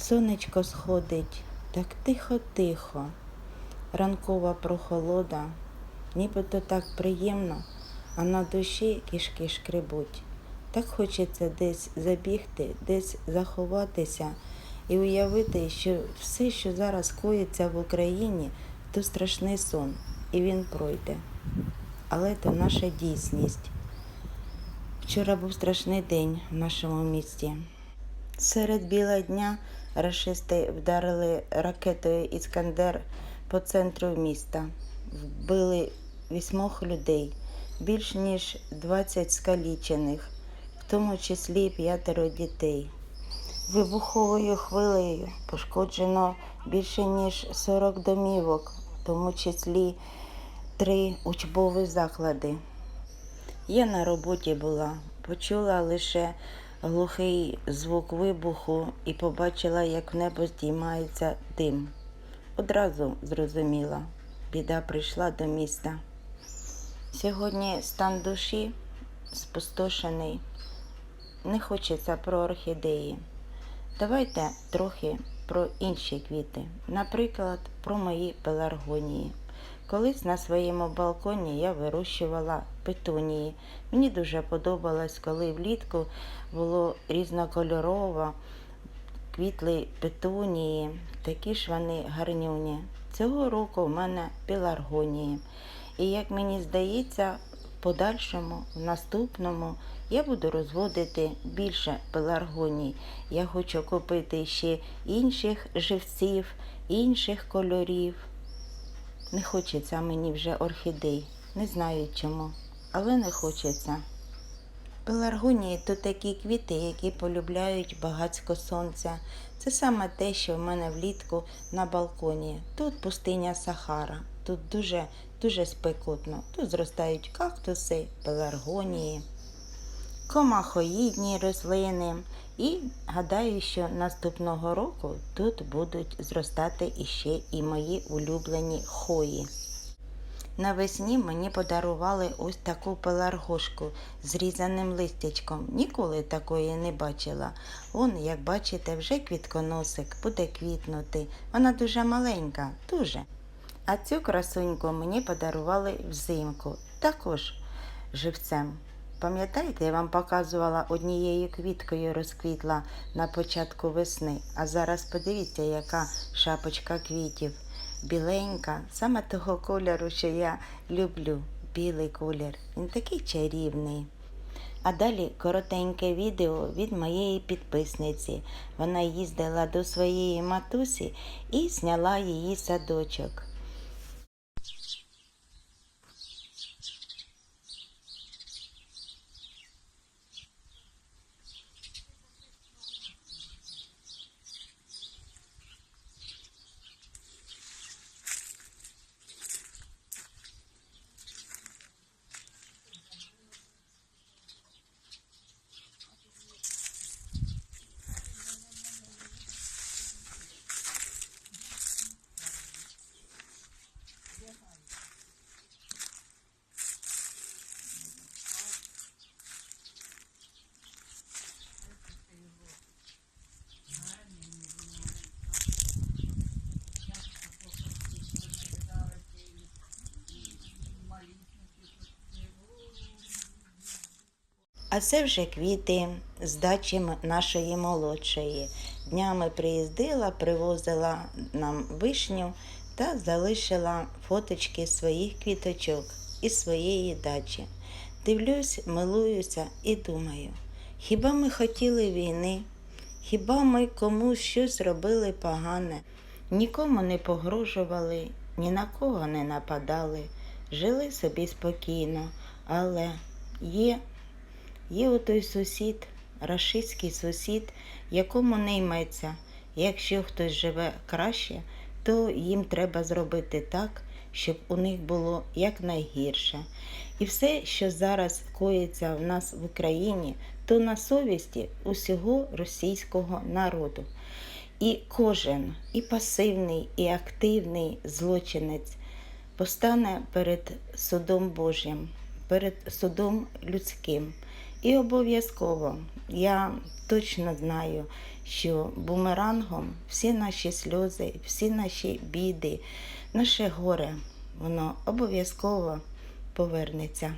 Сонечко сходить так тихо-тихо, ранкова прохолода, нібито так приємно, а на душі кішки шкребуть. Так хочеться десь забігти, десь заховатися і уявити, що все, що зараз коїться в Україні, то страшний сон, і він пройде. Але це наша дійсність. Вчора був страшний день в нашому місті. Серед біла дня рашисти вдарили ракетою Іскандер по центру міста. Вбили вісьмох людей, більш ніж 20 скалічених, в тому числі п'ятеро дітей. Вибуховою хвилею пошкоджено більше ніж 40 домівок, в тому числі три учбові заклади. Я на роботі була, почула лише глухий звук вибуху і побачила, як в небо здіймається дим. Одразу зрозуміла, біда прийшла до міста. Сьогодні стан душі спустошений. Не хочеться про орхідеї. Давайте трохи про інші квіти, наприклад, про мої пеларгонії. Колись на своєму балконі я вирощувала петунії. Мені дуже подобалось, коли влітку було різнокольорово, квітли петунії, такі ж вони гарнюні. Цього року в мене пеларгонії. І як мені здається, в подальшому, в наступному, я буду розводити більше пеларгоній. Я хочу купити ще інших живців, інших кольорів. Не хочеться мені вже орхідей. Не знаю чому, але не хочеться. Пеларгонії то такі квіти, які полюбляють багатсько сонця. Це саме те, що в мене влітку на балконі. Тут пустиня Сахара, тут дуже дуже спекотно. Тут зростають кактуси, пеларгонії, комахоїдні рослини. І гадаю, що наступного року тут будуть зростати іще і мої улюблені хої. Навесні мені подарували ось таку пеларгошку з різаним листячком. Ніколи такої не бачила. Он, як бачите, вже квітконосик буде квітнути. Вона дуже маленька, дуже. А цю красуньку мені подарували взимку, також живцем. Пам'ятаєте, я вам показувала однією квіткою розквітла на початку весни, а зараз подивіться, яка шапочка квітів. Біленька, саме того кольору, що я люблю, білий колір. Він такий чарівний. А далі коротеньке відео від моєї підписниці. Вона їздила до своєї матусі і зняла її садочок. А це вже квіти з дачі нашої молодшої. Днями приїздила, привозила нам вишню та залишила фоточки своїх квіточок із своєї дачі. Дивлюсь, милуюся і думаю, хіба ми хотіли війни? Хіба ми комусь щось робили погане? Нікому не погрожували, ні на кого не нападали, жили собі спокійно, але є Є отой сусід, рашистський сусід, якому не йметься. Якщо хтось живе краще, то їм треба зробити так, щоб у них було якнайгірше. І все, що зараз коїться в нас в Україні, то на совісті усього російського народу. І кожен, і пасивний, і активний злочинець постане перед судом Божим, перед судом людським. І обов'язково я точно знаю, що бумерангом всі наші сльози, всі наші біди, наше горе, воно обов'язково повернеться.